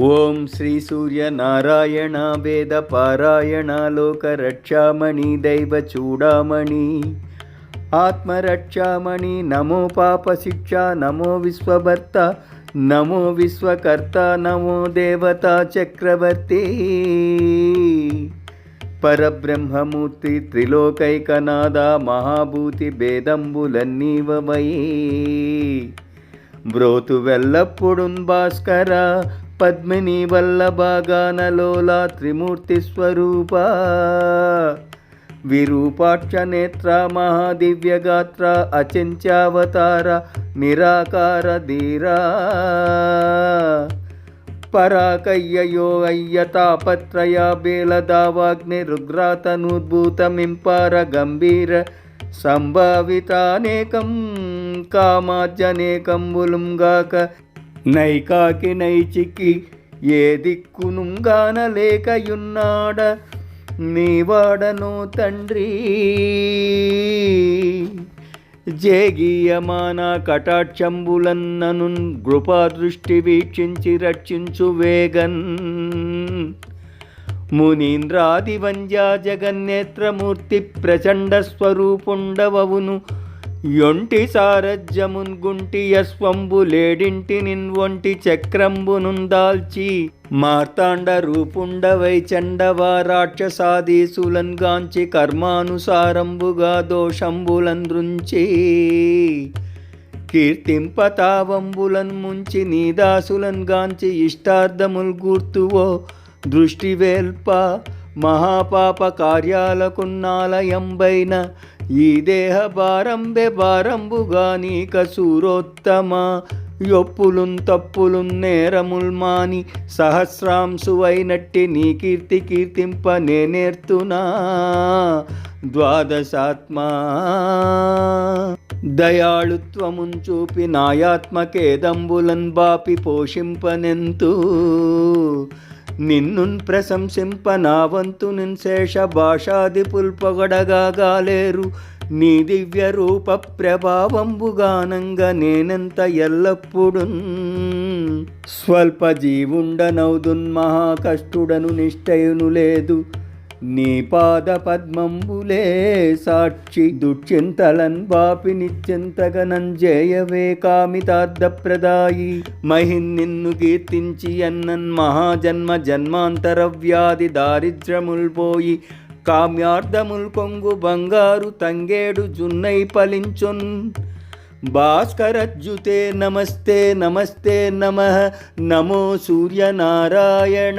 ఓం శ్రీ సూర్య నారాయణ వేద పారాయణ లోకరక్షామణి దైవ చూడామణి. ఆత్మరక్షామణి నమో పాప శిక్ష నమో విశ్వభర్త నమో విశ్వకర్త నమో దేవతా చక్రవర్తి. పరబ్రహ్మమూర్తి త్రిలోకైకనాద మహాభూతి భేదంబులన్నీవమై బ్రోతు వెల్లప్పుడున్ భాస్కర పద్మిని వల్లభాగానలోలా త్రిమూర్తి స్వరూప. విరూపాక్ష నేత్ర మహాదివ్యగాత్ర అచించావతార నిరాకార ధీరా. పరాకయ్యయో అయ్యతాపత్రయ బేలదావాగ్ని రుగ్రాతనుద్భూతమింపార గంభీర సంభావితానేకం కామాజనేకం కామాజ్యనేకంబులుంగాక నైకాకి నైచికి ఏ దిక్కునుంగాన లేకయున్నాడ నీవాడను తండ్రి. జేగీయమాన కటాక్షంబులన్నను కృపాదృష్టి వీక్షించి రక్షించు వేగన్. మునీంద్రాది వంద్యా జగన్నేత్రమూర్తి ప్రచండ స్వరూపుండవవును. యొంటి సారథ్యమున్ గుంటి యస్వంబులేడింటి నిన్ ఒంటి చక్రంబునుందాల్చి మార్తాండ రూపుండవై చండవ రాక్షసాదీసులన్ గాంచి కర్మానుసారంబుగా దోషంబులంద్రుంచి కీర్తింపతావంబులన్ ముంచి నీదాసులన్ గాంచి ఇష్టార్థముల్ గుర్తువో దృష్టివేల్ప మహాపాప కార్యాలకున్నాలయంబైన ఈ దేహ భారంబె భారంబుగా నీ సూరోత్తమ యొప్పులున్ తప్పులున్ నేరముల్ మాని సహస్రాంశువైనట్టి నీ కీర్తి కీర్తింప నేనేర్తునా ద్వాదశాత్మా. దయాళుత్వమున్ చూపి నాయాత్మకేదంబులన్ బాపి పోషింపనెంతూ. నిన్నున్ ప్రశంసింప నా వంతు నిన్ శేష భాషాది పుల్పొగడగాలేరు నీ దివ్య రూప ప్రభావంబుగానంగా నేనెంత ఎల్లప్పుడూ స్వల్ప జీవుండనౌదున్ మహాకష్టుడను నిష్టయును లేదు నీ పాద పద్మంబులే సాక్షి దుశ్చింతలన్ బాపి నిశ్చింతగనంజేయవే కామితార్థప్రదాయి. మహిన్ నిన్ను కీర్తించి అన్నన్ మహాజన్మ జన్మాంతర వ్యాధి దారిద్ర్యముల్ పోయి కామ్యార్థముల్ కొంగు బంగారు తంగేడు జున్నై పలించున్. భాస్కరజ్యుతే నమస్తే నమస్తే నమ. నమో సూర్యనారాయణ.